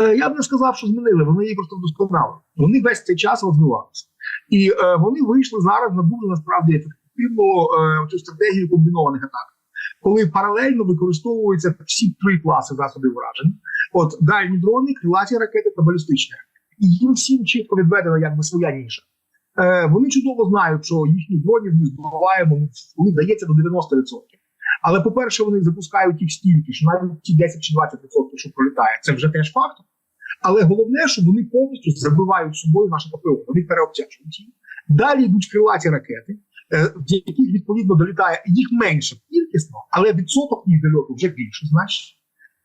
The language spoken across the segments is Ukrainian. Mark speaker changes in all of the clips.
Speaker 1: Е, Я б не сказав, що змінили. Вони її просто вдосконалили. Вони весь цей час розвивалися, і е, вони вийшли зараз на дуже насправді ефективну е, цю стратегію комбінованих атак, коли паралельно використовуються всі три класи засобів враження: от дальні дрони, крилаті ракети та балістичні. І їм всім чітко відведена якби своя ніша. Е, вони чудово знають, що їхні дронів ми збиваємо, у них дається до 90%. Але по-перше, вони запускають їх стільки, що навіть ті 10 чи 20%, що пролітає, це вже теж факт. Але головне, що вони повністю забивають собою наше ППО, вони переобтяжують їх. Далі йдуть крилаті ракети, е, в яких відповідно долітає їх менше кількісно, але відсоток їх дольоту вже більше, значить.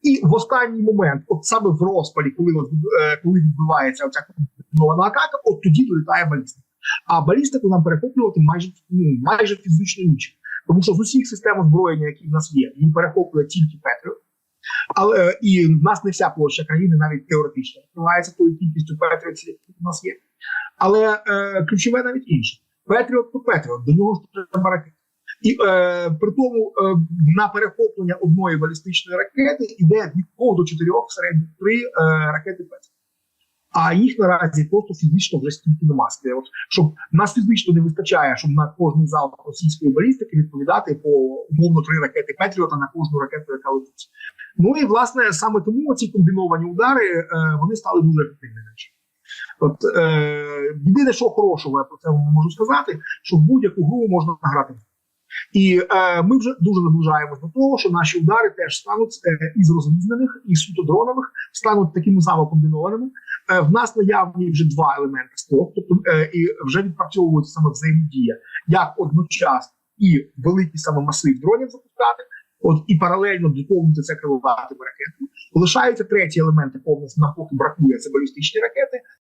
Speaker 1: І в останній момент, от саме в розпалі, коли, е, коли відбувається оця комбінована атака, от тоді долітає балістика. А балістику нам перехоплювати майже ну, майже фізично нічим. Тому що з усіх систем озброєння, які в нас є, її перехоплює тільки Петріот. Але е, і в нас не вся площа країни навіть теоретично відкривається тою кількістю Петріот, які в нас є. Але е, ключове навіть інше: Петріот то Петріот, до нього ж треба ракети. І е, при тому е, на перехоплення одної балістичної ракети йде від 2 до 4, в середньо 3 е, ракети Петріот. А їх наразі просто фізично вже стільки нема. От, щоб нас фізично не вистачає, щоб на кожний залп російської балістики відповідати по умовно три ракети Петріота на кожну ракету, яка летить. Ну і власне саме тому ці комбіновані удари е, вони стали дуже ефективними. От е, єдине, що хорошого я про це можу сказати, що в будь-яку гру можна грати. І е, ми вже дуже наближаємось до того, що наші удари теж стануть е, із розрізнених, і суто дронових, стануть такими само комбінованими. Е, в нас наявні вже два елементи СТОП, тобто е, і вже відпрацьовується саме взаємодія, як одночасно і великий саме масив дронів запускати, от і паралельно доповнити це крилатими ракетами. Лишаються треті елементи повністю нам поки бракує це балістичні ракети.